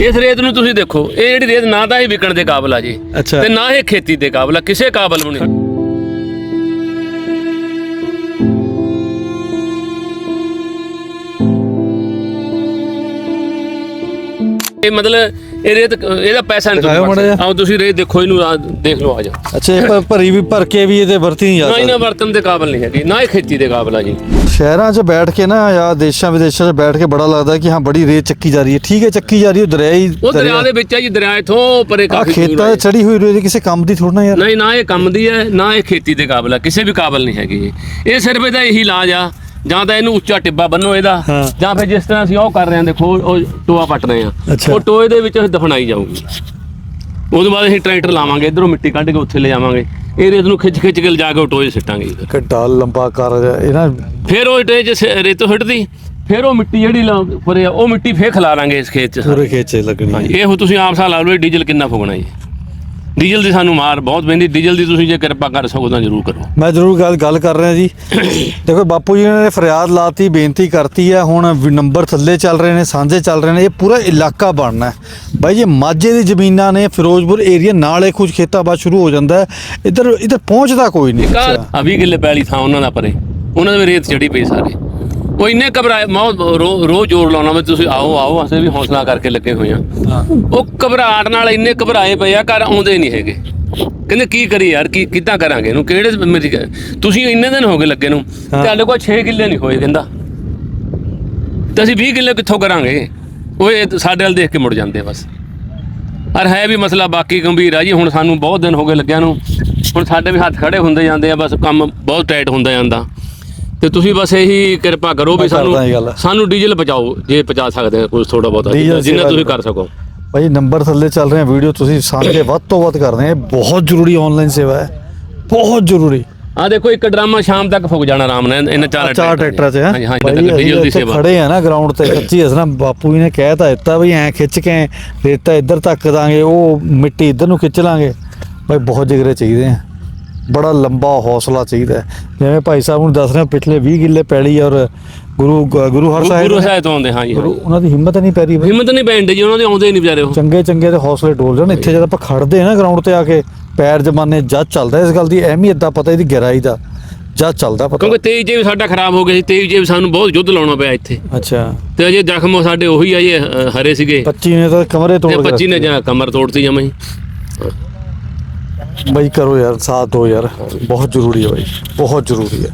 ਇਸ ਰੇਤ ਨੂੰ ਤੁਸੀਂ ਦੇਖੋ ਇਹ ਜਿਹੜੀ ਰੇਤ ਨਾ ਤਾਂ ਇਹ ਵਿਕਣ ਦੇ ਕਾਬਲ ਆ ਜੀ। ਅੱਛਾ। ਤੇ ਨਾ ਇਹ ਖੇਤੀ ਦੇ ਕਾਬਲ ਆ ਕਿਸੇ ਕਾਬਲ ਵੀ ਨਹੀਂ। ਇਹ ਮਤਲਬ ਇਹ ਰੇਤ ਇਹਦਾ ਪੈਸਾ ਨਹੀਂ ਦਿਖਾਓ ਮਾੜਾ ਜਿਹਾ। ਆਓ ਤੁਸੀਂ ਰੇਤ ਦੇਖੋ ਇਹਨੂੰ ਆ ਦੇਖ ਲਓ ਆ ਜਾਓ। ਅੱਛਾ ਇਹ ਭ- ਭਰੀ ਵੀ ਭਰ ਕੇ ਵੀ ਇਹਦੇ ਵਰਤੀ ਨਹੀਂ ਜਾ ਨਾ ਸਕਦੀ। ਇਹਨਾਂ ਵਰਤਨ ਦੇ ਕਾਬਲ ਨਹੀਂ ਹੈਗੀ ਨਾ ਇਹ ਖੇਤੀ ਦੇ ਕਾਬਲ ਆ ਜੀ। ਸ਼ਹਿਰਾਂ 'ਚ ਬੈਠ ਕੇ ਨਾ ਜਾਂ ਦੇਸ਼ਾਂ ਵਿਦੇਸ਼ਾਂ 'ਚ ਬੈਠ ਕੇ ਬੜਾ ਲੱਗਦਾ ਕਿ ਹਾਂ ਬੜੀ ਰੇਤ ਚੱਕੀ ਜਾ ਰਹੀ ਹੈ। ਠੀਕ ਹੈ ਚੱਕੀ ਜਾ ਰਹੀ ਹੈ ਉਹ ਦਰਿਆ ਹੀ ਉਹ ਦਰਿਆ ਦੇ ਵਿੱਚ ਆ ਜੀ ਦਰਿਆ ਇਥੋਂ ਪਰੇ ਆ ਕਾਫੀ ਦੂਰ ਖੇਤਾਂ 'ਚ ਚੜੀ ਹੋਈ ਰੇਤ ਕਿਸੇ ਕੰਮ ਦੀ ਥੋੜਾ ਨਾ ਯਾਰ। ਨਹੀਂ ਨਾ ਇਹ ਕੰਮ ਦੀ ਹੈ ਨਾ ਇਹ ਖੇਤੀ ਦੇ ਕਾਬਲ ਹੈ ਕਿਸੇ ਵੀ ਕਾਬਲ ਨਹੀਂ ਹੈਗੀ ਇਹ। ਇਹ ਸਿਰਫ ਇਹਦਾ ਇਹੀ ਇਲਾਜ ਆ ਜਾਂ ਤਾਂ ਇਹਨੂੰ ਉੱਚਾ ਟਿੱਬਾ ਬੰਨੋ ਇਹਦਾ ਹਾਂ। ਜਾਂ ਫਿਰ ਜਿਸ ਤਰ੍ਹਾਂ ਅਸੀਂ ਉਹ ਕਰ ਰਹੇ ਹਾਂ ਦੇਖੋ ਉਹ ਟੋਆ ਪੱਟ ਰਹੇ ਹਾਂ। ਅੱਛਾ। ਉਹ ਟੋਏ ਦੇ ਵਿੱਚ ਦਫਨਾਈ ਜਾਊਗੀ। ਉਹਦੇ ਬਾਅਦ ਅਸੀਂ ਟਰੈਕਟਰ ਲਾਵਾਂਗੇ ਇਧਰੋਂ ਮਿੱਟੀ ਕੱਢ ਕੇ ਉੱਥੇ ਲੈ ਜਾਵਾਂਗੇ। ਇਹ ਰੇਤ ਨੂੰ ਖਿੱਚ ਖਿੱਚ ਕੇ ਲਿਜਾ ਕੇ ਉਹ ਟੋਏ 'ਚ ਸਿੱਟਾਂਗੇ ਜੀ ਫਿਰ। ਲੰਬਾ ਕਰ ਇਹ ਨਾ ਫਿਰ ਉਹ ਟੋਏ 'ਚ ਸ- ਰੇਤੋਂ ਹਟਦੀ ਫਿਰ ਉਹ ਮਿੱਟੀ ਜਿਹੜੀ ਲਾ- ਪਰੇ ਆ, ਉਹ ਮਿੱਟੀ ਫੇਰ ਖਿਲਾ ਲਾਂਗੇ ਇਸ ਖੇਤ 'ਚ ਪੂਰੇ ਖੇਚੇ ਲੱਗਣੀ ਇਹ ਹੁਣ ਤੁਸੀਂ ਆਪ ਸਾਲ ਲਾ ਲਓ ਇਹ ਡੀਜ਼ਲ ਕਿੰਨਾ ਫੁਗਣਾ ਜੀ। ਡੀਜ਼ਲ ਦੀ ਸਾਨੂੰ ਮਾਰ ਬਹੁਤ ਪੈਂਦੀ ਡੀਜ਼ਲ ਦੀ ਤੁਸੀਂ ਜੇ ਕਿਰਪਾ ਕਰ ਸਕੋ ਤਾਂ ਜ਼ਰੂਰ ਕਰੋ। ਮੈਂ ਜ਼ਰੂਰ ਗੱਲ ਗੱਲ ਕਰ ਰਿਹਾ ਜੀ। ਦੇਖੋ ਬਾਪੂ ਜੀ ਨੇ ਫਰਿਆਦ ਲਾਤੀ ਬੇਨਤੀ ਕਰਤੀ ਹੈ ਹੁਣ ਨੰਬਰ ਥੱਲੇ ਚੱਲ ਰਹੇ ਨੇ ਸਾਂਝੇ ਚੱਲ ਰਹੇ ਨੇ ਇਹ ਪੂਰਾ ਇਲਾਕਾ ਬਣਨਾ ਹੈ। ਬਾਈ ਜੀ ਮਾਝੇ ਦੀ ਜ਼ਮੀਨਾਂ ਨੇ ਫਿਰੋਜ਼ਪੁਰ ਏਰੀਆ ਨਾਲ ਇਹ ਕੁਝ ਖੇਤਾਂ ਬਾਅਦ ਸ਼ੁਰੂ ਹੋ ਜਾਂਦਾ ਹੈ। ਇੱਧਰ ਇੱਧਰ ਪਹੁੰਚਦਾ ਕੋਈ ਨਹੀਂ। 20 ਕਿੱਲੇ ਪੈਲੀ ਥਾਂ ਉਹਨਾਂ ਦਾ ਪਰੇ। ਉਹਨਾਂ ਦੇ ਰੇਤ ਚੜੀ ਪਈ ਸਾਰੇ। ਉਹ ਇੰਨੇ ਘਬਰਾਏ ਮੈਂ ਉਹ ਰੋ ਰੋ ਜ਼ੋਰ ਲਾਉਣਾ ਵੀ ਤੁਸੀਂ ਆਓ ਆਓ ਅਸੀਂ ਵੀ ਹੌਸਲਾ ਕਰਕੇ ਲੱਗੇ ਹੋਏ ਆ ਉਹ ਘਬਰਾਹਟ ਨਾਲ ਇੰਨੇ ਘਬਰਾਏ ਪਏ ਆ ਘਰ ਆਉਂਦੇ ਨਹੀਂ ਹੈਗੇ। ਕਹਿੰਦੇ ਕੀ ਕਰੀ ਯਾਰ ਕੀ ਕਿੱਦਾਂ ਕਰਾਂਗੇ ਇਹਨੂੰ? ਕਿਹੜੇ ਮੇਰੀ ਤੁਸੀਂ ਇੰਨੇ ਦਿਨ ਹੋ ਗਏ ਲੱਗੇ ਨੂੰ। ਤੁਹਾਡੇ ਕੋਲ 6 ਕਿੱਲੇ ਨਹੀਂ ਹੋਏ ਕਹਿੰਦਾ। ਤੇ ਅਸੀਂ 20 ਕਿੱਲੇ ਕਿੱਥੋਂ ਕਰਾਂਗੇ? ਉਹ ਸਾਡੇ ਵੱਲ ਦੇਖ ਕੇ ਮੁੜ ਜਾਂਦੇ ਬਸ। ਪਰ ਹੈ ਵੀ ਮਸਲਾ ਬਾਕੀ ਗੰਭੀਰ ਆ ਜੀ ਹੁਣ ਸਾਨੂੰ ਬਹੁਤ ਦਿਨ ਹੋ ਗਏ ਲੱਗਿਆ ਨੂੰ। ਹੁਣ ਸਾਡੇ ਵੀ ਹੱਥ ਖੜੇ ਹੁੰਦੇ ਜਾਂਦੇ ਆ ਬਸ ਕੰਮ ਬਹੁਤ ਟਾਈਟ ਹੁੰਦਾ ਜਾਂਦਾ। ਤੇ ਤੁਸੀਂ ਬਸ ਇਹੀ ਕਿਰਪਾ ਕਰੋ ਵੀ ਮੈਂ ਸਾਨੂੰ ਕਰਦਾ ਇਹ ਗੱਲ। ਸਾਨੂੰ ਡੀਜ਼ਲ ਪਹੁੰਚਾਓ ਜੇ ਪਹੁੰਚਾ ਸਕਦੇ ਆ ਕੁਝ ਥੋੜਾ ਬਹੁਤਾ ਡੀਜ਼ਲ ਜਿੰਨਾ ਤੁਸੀਂ ਕਰੋ। ਸਕੋ। ਭਾਈ ਨੰਬਰ ਥੱਲੇ ਚੱਲ ਰਹੇ ਵੀਡੀਓ ਤੁਸੀਂ ਸਾਂਝੇ ਵੱਧ ਤੋਂ ਵੱਧ ਕਰਦੇ ਆ। ਇਹ ਬਹੁਤ ਜ਼ਰੂਰੀ ਆਨਲਾਈਨ ਸੇਵਾ ਹੈ। ਬਹੁਤ ਜ਼ਰੂਰੀ। ਆ ਦੇਖੋ ਇੱਕ ਡਰਾਮਾ ਸ਼ਾਮ ਤੱਕ ਫੁੱਕ ਜਾਣਾ ਆਰਾਮ ਨਾਲ ਇਹਨਾਂ ਚਾਰ ਚਾਰ ਟਰੈਕਟਰਾਂ 'ਚ ਹੈ? ਹਾਂਜੀ ਹਾਂਜੀ ਭਾਈ ਡੀਜ਼ਲ ਦੀ ਅਸੀਂ ਇੱਥੇ ਸੇਵਾ। ਖੜੇ ਆ ਨਾ ਗਰਾਊਂਡ ਤੇ ਸੱਚੀ ਹਸਨਾ ਬਾਪੂ ਜੀ ਨੇ ਕਹਿ ਤਾਂ ਦਿੱਤਾ ਵੀ ਐ ਖਿੱਚ ਕੇ ਰੇਤਾ ਇੱਧਰ ਤੱਕ ਦਾਂਗੇ ਉਹ ਮਿੱਟੀ ਇੱਧਰ ਨੂੰ ਖਿੱਚ ਲਾਂਗੇ। ਭਾਈ ਬਹੁਤ ਜਿਗਰੇ ਚਾਹੀਦੇ ਆ। ਬੜਾ ਲੰਬਾ ਹੌਸਲਾ ਚਾਹੀਦਾ। ਜਿਵੇਂ ਭਾਈ ਸਾਹਿਬ ਨੂੰ ਦੱਸ ਰਹੇ ਪਿਛਲੇ 20 ਕਿੱਲੇ ਪੈਲੀ ਔਰ ਗੁਰੂ ਗੁਰੂ ਹਰ ਸਾਹਿਬ ਗੁਰੂ ਸਾਹਿਬ ਤੋਂ ਆਉਂਦੇ ਹਾਂ ਜੀ ਗੁਰੂ ਉਹਨਾਂ ਦੀ ਹਿੰਮਤ ਨਹੀਂ ਪੈ ਰਹੀ ਬਈ। ਹਿੰਮਤ ਨਹੀਂ ਪੈਂਦੇ ਜੀ ਉਹਨਾਂ ਦੇ ਆਉਂਦੇ ਨਹੀਂ ਵਿਚਾਰੇ ਉਹ। ਚੰਗੇ ਚੰਗੇ ਤੇ ਹੌਸਲੇ ਡੋਲ ਜਾਣ। ਇੱਥੇ ਜਦ ਆਪਾਂ ਖੜਦੇ ਆ ਨਾ ਗਰਾਊਂਡ ਤੇ ਆ ਕੇ ਪੈਰ ਜਮਾਨੇ ਜੱਜ ਚੱਲਦਾ ਇਸ ਗੱਲ ਦੀ ਅਹਿਮੀਅਤ ਦਾ ਪਤਾ ਇਹਦੀ ਗਹਿਰਾਈ ਦਾ ਜੱਜ ਚੱਲਦਾ ਪਤਾ। ਕਿਉਂਕਿ 23 ਜੇ ਵੀ ਸਾਡਾ ਖਰਾਬ ਹੋ ਗਿਆ ਸੀ 23 ਜੇ ਵੀ ਸਾਨੂੰ ਬਹੁਤ ਯੁੱਧ ਲਾਉਣਾ ਪਿਆ ਇੱਥੇ। ਅੱਛਾ। ਤੇ ਅਜੇ ਜ਼ਖਮ ਸਾਡੇ ਉਹੀ ਆ ਜੇ ਹਰੇ ਸੀਗੇ। 25 ਨੇ ਤਾਂ ਕਮਰੇ ਤੋੜ ਕੇ 25 ਨੇ ਜਾਂ ਕਮਰ ਤੋੜਤੀ ਜਮਾਂ ਹੀ। ਬਾਈ ਕਰੋ ਯਾਰ ਸਾਥ ਦੋ ਯਾਰ। ਬਹੁਤ ਜ਼ਰੂਰੀ ਹੈ ਬਾਈ ਬਹੁਤ ਜ਼ਰੂਰੀ ਹੈ।